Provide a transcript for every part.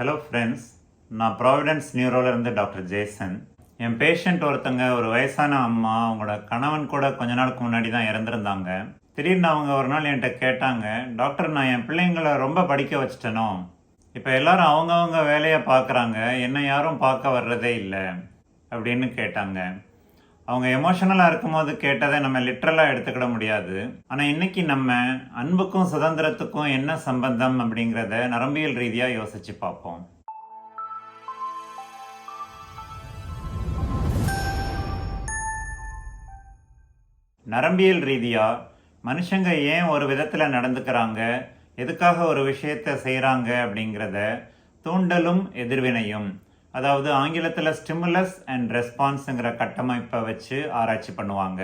Hello friends நான் providence நியூரோலேருந்து doctor Jason என் பேஷண்ட் ஒருத்தங்க ஒரு வயசான அம்மா அவங்களோட கணவன் கூட கொஞ்ச நாளுக்கு முன்னாடி தான் இறந்துருந்தாங்க. திடீர்னு அவங்க ஒரு நாள் என்கிட்ட கேட்டாங்க டாக்டர் நான் என் பிள்ளைங்களை ரொம்ப படிக்க வச்சிட்டேனோ? இப்போ எல்லாரும் அவங்கவுங்க வேலையை பார்க்குறாங்க என்ன யாரும் பார்க்க வர்றதே இல்லை. அப்படின்னு கேட்டாங்க. அவங்க எமோஷனலாக இருக்கும்போது கேட்டதை நம்ம லிட்ரலாக எடுத்துக்கிட முடியாது. ஆனால் இன்னைக்கு நம்ம அன்புக்கும் சுதந்திரத்துக்கும் என்ன சம்பந்தம் அப்படிங்கிறத நரம்பியல் ரீதியாக யோசிச்சு பார்ப்போம். நரம்பியல் ரீதியாக மனுஷங்க ஏன் ஒரு விதத்தில் நடந்துக்கிறாங்க? எதுக்காக ஒரு விஷயத்தை செய்கிறாங்க அப்படிங்கிறத தூண்டலும் எதிர்வினையும். அதாவது ஆங்கிலத்தில் ஸ்டிமுலஸ் அண்ட் ரெஸ்பான்ஸுங்கிற கட்டமைப்பை வச்சு ஆராய்ச்சி பண்ணுவாங்க.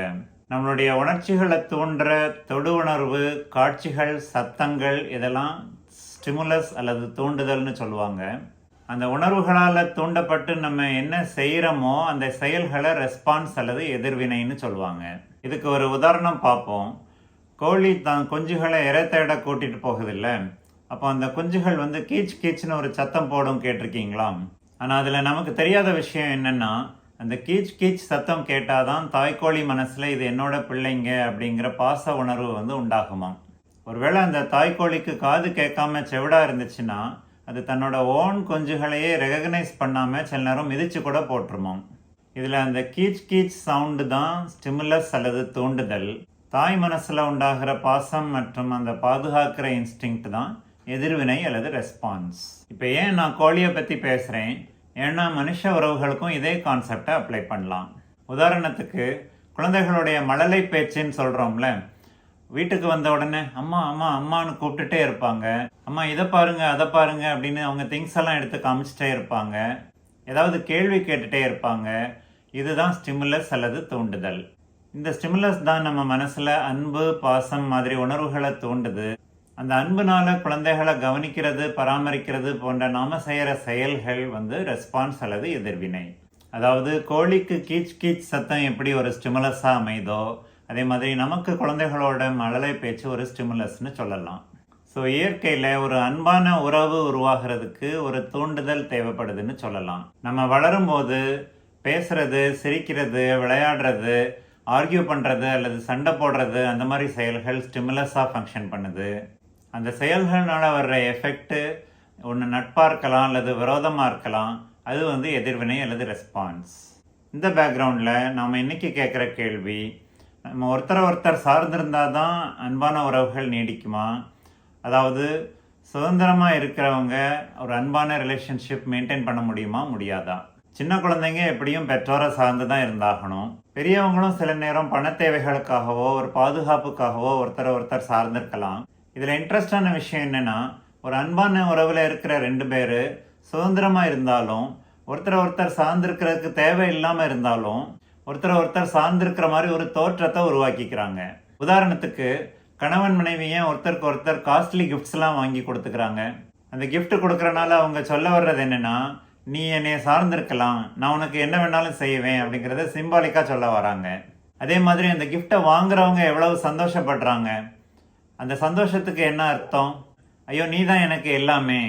நம்மளுடைய உணர்ச்சிகளை தூண்டுற தொடு உணர்வு காட்சிகள் சத்தங்கள் இதெல்லாம் ஸ்டிமுலஸ் அல்லது தூண்டுதல்னு சொல்லுவாங்க. அந்த உணர்வுகளால் தூண்டப்பட்டு நம்ம என்ன செய்கிறோமோ அந்த செயல்களை ரெஸ்பான்ஸ் அல்லது எதிர்வினைன்னு சொல்லுவாங்க. இதுக்கு ஒரு உதாரணம் பார்ப்போம். கோழி தான் குஞ்சுகளை இறை தேட கூட்டிகிட்டு போகுதில்ல. அப்போ அந்த குஞ்சுகள் வந்து கீச் கீச்னு ஒரு சத்தம் போடும் கேட்டிருக்கீங்களா? ஆனால் அதில் நமக்கு தெரியாத விஷயம் என்னென்னா அந்த கீச் கீச் சத்தம் கேட்டால் தான் தாய்க்கோழி மனசில் இது என்னோட பிள்ளைங்க அப்படிங்கிற பாச உணர்வு வந்து உண்டாகுமா? ஒருவேளை அந்த தாய்க்கோழிக்கு காது கேட்காம செவிடா இருந்துச்சுன்னா அது தன்னோட ஓன் குஞ்சுகளையே ரெகக்னைஸ் பண்ணாமல் சில நேரம் மிதிச்சு கூட போட்டுருமாம். இதில் அந்த கீச் கீச் சவுண்டு தான் ஸ்டிமுலஸ் அல்லது தூண்டுதல். தாய் மனசில் உண்டாகிற பாசம் மற்றும் அந்த பாதுகாக்கிற இன்ஸ்டிங்க்ட் தான் எதிர்வினை அல்லது ரெஸ்பான்ஸ் இப்போ ஏன் நான் கோழியை பற்றி பேசுகிறேன் ஏன்னா மனுஷ உறவுகளுக்கும் இதே கான்செப்டை அப்ளை பண்ணலாம். உதாரணத்துக்கு குழந்தைகளுடைய மழலை பேச்சுன்னு சொல்கிறோம்ல வீட்டுக்கு வந்த உடனே அம்மா அம்மா அம்மான்னு கூப்பிட்டுட்டே இருப்பாங்க. அம்மா இதை பாருங்க அதை பாருங்க அப்படின்னு அவங்க திங்ஸ் எல்லாம் எடுத்து காமிச்சிட்டே இருப்பாங்க. ஏதாவது கேள்வி கேட்டுட்டே இருப்பாங்க. இதுதான் ஸ்டிமுலஸ் அல்லது தூண்டுதல். இந்த ஸ்டிமுலஸ் தான் நம்ம மனசில் அன்பு பாசம் மாதிரி உணர்வுகளை தூண்டுது. அந்த அன்புனால குழந்தைகளை கவனிக்கிறது பராமரிக்கிறது போன்ற நாம செய்கிற செயல்கள் வந்து ரெஸ்பான்ஸ் அல்லது எதிர்வினை. அதாவது கோழிக்கு கீச் கீச் சத்தம் எப்படி ஒரு ஸ்டிமுலஸாக அமைதோ அதே மாதிரி நமக்கு குழந்தைகளோட மழலை பேச்சு ஒரு ஸ்டிமுலஸ்னு சொல்லலாம். ஸோ இயற்கையில் ஒரு அன்பான உறவு உருவாகிறதுக்கு ஒரு தூண்டுதல் தேவைப்படுதுன்னு சொல்லலாம். நம்ம வளரும்போது பேசுறது சிரிக்கிறது விளையாடுறது ஆர்கியூ பண்ணுறது அல்லது சண்டை போடுறது அந்த மாதிரி செயல்கள் ஸ்டிமுலஸாக ஃபங்க்ஷன் பண்ணுது. அந்த செயல்கள்னால வர்ற எஃபெக்ட்டு ஒன்று நட்பாக இருக்கலாம் அல்லது விரோதமாக இருக்கலாம். அது வந்து எதிர்வினை அல்லது ரெஸ்பான்ஸ் இந்த பேக்ரவுண்டில் நாம் இன்றைக்கி கேட்குற கேள்வி நம்ம ஒருத்தரை ஒருத்தர் சார்ந்திருந்தால் தான் அன்பான உறவுகள் நீடிக்குமா? அதாவது சுதந்திரமாக இருக்கிறவங்க ஒரு அன்பான ரிலேஷன்ஷிப் மெயின்டைன் பண்ண முடியுமா? முடியாதா? சின்ன குழந்தைங்க எப்படியும் பெற்றோரை சார்ந்து தான் இருந்தாகணும். பெரியவங்களும் சில நேரம் பண தேவைகளுக்காகவோ ஒரு பாதுகாப்புக்காகவோ ஒருத்தரை ஒருத்தர் சார்ந்திருக்கலாம். இதில் இன்ட்ரெஸ்டான விஷயம் என்னென்னா ஒரு அன்பான உறவில் இருக்கிற ரெண்டு பேர் சுதந்திரமாக இருந்தாலும் ஒருத்தரை ஒருத்தர் சார்ந்திருக்கிறதுக்கு தேவை இல்லாமல் இருந்தாலும் ஒருத்தரை ஒருத்தர் சார்ந்திருக்கிற மாதிரி ஒரு தோற்றத்தை உருவாக்கிக்கிறாங்க. உதாரணத்துக்கு கணவன் மனைவி ஏன் ஒருத்தருக்கு ஒருத்தர் காஸ்ட்லி கிஃப்ட்ஸ்லாம் வாங்கி கொடுத்துக்கிறாங்க? அந்த கிஃப்ட் கொடுக்கறனால அவங்க சொல்ல வர்றது என்னென்னா நீ என்னைய சார்ந்திருக்கலாம். நான் உனக்கு என்ன வேணாலும் செய்வேன் அப்படிங்கிறத சிம்பாலிக்காக சொல்ல வராங்க. அதே மாதிரி அந்த கிஃப்டை வாங்குறவங்க எவ்வளவு சந்தோஷப்படுறாங்க? அந்த சந்தோஷத்துக்கு என்ன அர்த்தம்? ஐயோ நீ தான் எனக்கு எல்லாமே.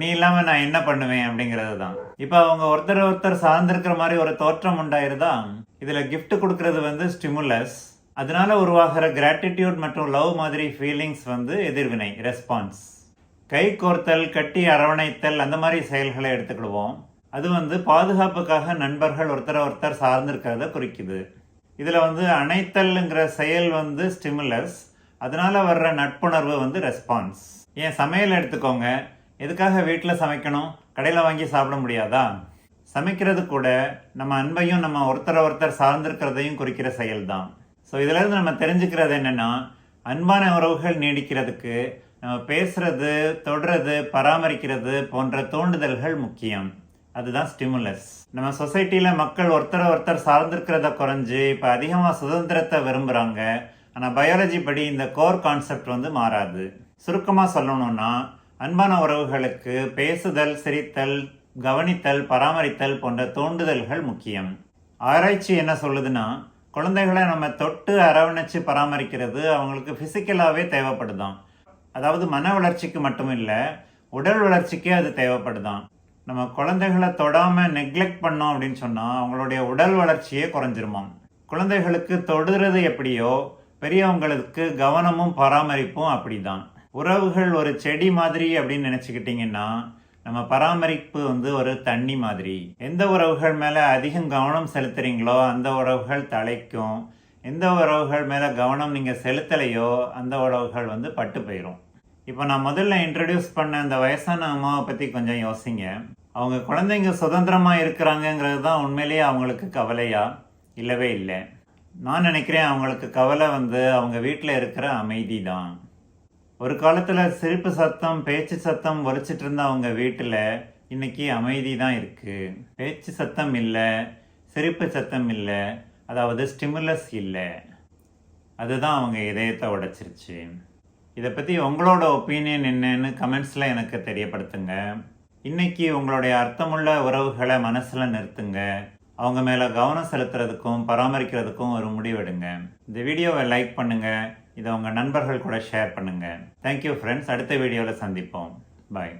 நீ இல்லாமல் நான் என்ன பண்ணுவேன் அப்படிங்கிறது தான் இப்போ அவங்க ஒருத்தர் ஒருத்தர் சார்ந்திருக்கிற மாதிரி ஒரு தோற்றம் உண்டாயிருதா? இதில் கிஃப்ட் கொடுக்கறது வந்து ஸ்டிமுலஸ் அதனால உருவாகிற கிராட்டிடியூட் மற்றும் லவ் மாதிரி ஃபீலிங்ஸ் வந்து எதிர்வினை ரெஸ்பான்ஸ் கை கோர்த்தல் கட்டி அரவணைத்தல் அந்த மாதிரி செயல்களை எடுத்துக்கிடுவோம். அது வந்து பாதுகாப்புக்காக நண்பர்கள் ஒருத்தரை ஒருத்தர் சார்ந்திருக்கிறத குறிக்குது. இதில் வந்து அணைத்தல்ங்கிற செயல் வந்து ஸ்டிமுலஸ் அதனால வர்ற நட்புணர்வு வந்து ரெஸ்பான்ஸ் ஏன் சமையல் எடுத்துக்கோங்க. எதுக்காக வீட்டில் சமைக்கணும்? கடையில் வாங்கி சாப்பிட முடியாதா? சமைக்கிறது கூட நம்ம அன்பையும் நம்ம ஒருத்தரை ஒருத்தர் சார்ந்திருக்கிறதையும் குறிக்கிற செயல் தான் ஸோ இதிலிருந்து நம்ம தெரிஞ்சுக்கிறது என்னன்னா அன்பான உறவுகள் நீடிக்கிறதுக்கு நம்ம பேசுறது தொடுறது பராமரிக்கிறது போன்ற தூண்டுதல்கள் முக்கியம். அதுதான் ஸ்டிமுலஸ் நம்ம சொசைட்டியில் மக்கள் ஒருத்தரை ஒருத்தர் சார்ந்திருக்கிறத குறைஞ்சு இப்போ அதிகமாக சுதந்திரத்தை விரும்புகிறாங்க ஆனால் பயாலஜி படி இந்த கோர் கான்செப்ட் வந்து மாறாது. சுருக்கமாக சொல்லணும்னா அன்பான உறவுகளுக்கு பேசுதல் சிரித்தல் கவனித்தல் பராமரித்தல் போன்ற தூண்டுதல்கள் முக்கியம். ஆராய்ச்சி என்ன சொல்லுதுன்னா குழந்தைகளை நம்ம தொட்டு அரவணைச்சு பராமரிக்கிறது அவங்களுக்கு ஃபிசிக்கலாகவே தேவைப்படுதான். அதாவது மன வளர்ச்சிக்கு மட்டும் இல்லை உடல் வளர்ச்சிக்கே அது தேவைப்படுதான். நம்ம குழந்தைகளை தொடாமல் நெக்லெக்ட் பண்ணோம் அப்படின்னு சொன்னால் அவங்களுடைய உடல் வளர்ச்சியே குறைஞ்சிருமாம். குழந்தைகளுக்கு தொடுறது எப்படியோ பெரியவங்களுக்கு கவனமும் பராமரிப்பும் அப்படிதான். உறவுகள் ஒரு செடி மாதிரி அப்படின்னு நினச்சிக்கிட்டிங்கன்னா நம்ம பராமரிப்பு வந்து ஒரு தண்ணி மாதிரி. எந்த உறவுகள் மேலே அதிகம் கவனம் செலுத்துறீங்களோ அந்த உறவுகள் தலைக்கும். எந்த உறவுகள் மேலே கவனம் நீங்கள் செலுத்தலையோ அந்த உறவுகள் வந்து பட்டு போயிடும் இப்போ நான் முதல்ல இன்ட்ரடியூஸ் பண்ண அந்த வயசான அம்மாவை பற்றி கொஞ்சம் யோசிங்க. அவங்க குழந்தைங்க சுதந்திரமாக இருக்கிறாங்கங்கிறது தான் உண்மையிலேயே அவங்களுக்கு கவலையா? இல்லவே இல்லை. நான் நினைக்கிறேன் அவங்களுக்கு கவலை வந்து அவங்க வீட்டில் இருக்கிற அமைதி தான் ஒரு காலத்தில் சிரிப்பு சத்தம் பேச்சு சத்தம் ஒலிச்சிட்டு இருந்த அவங்க வீட்டில் இன்னைக்கு அமைதி தான் இருக்குது பேச்சு சத்தம் இல்லை சிரிப்பு சத்தம் இல்லை அதாவது ஸ்டிமுலஸ் இல்லை. அதுதான் அவங்க இதயத்தை உடைச்சிருச்சு. இதை பற்றி உங்களோட ஒப்பீனியன் என்னன்னு கமெண்ட்ஸில் எனக்கு தெரியப்படுத்துங்க. இன்னைக்கு உங்களுடைய அர்த்தமுள்ள உறவுகளை மனசில் நிறுத்துங்க. அவங்க மேலே கவனம் செலுத்துறதுக்கும் பராமரிக்கிறதுக்கும் ஒரு முடிவெடுங்க. இந்த வீடியோவை லைக் பண்ணுங்க. இதை உங்கள் நண்பர்கள் கூட ஷேர் பண்ணுங்க. தேங்க்யூ ஃப்ரெண்ட்ஸ் அடுத்த வீடியோவில் சந்திப்போம். பாய்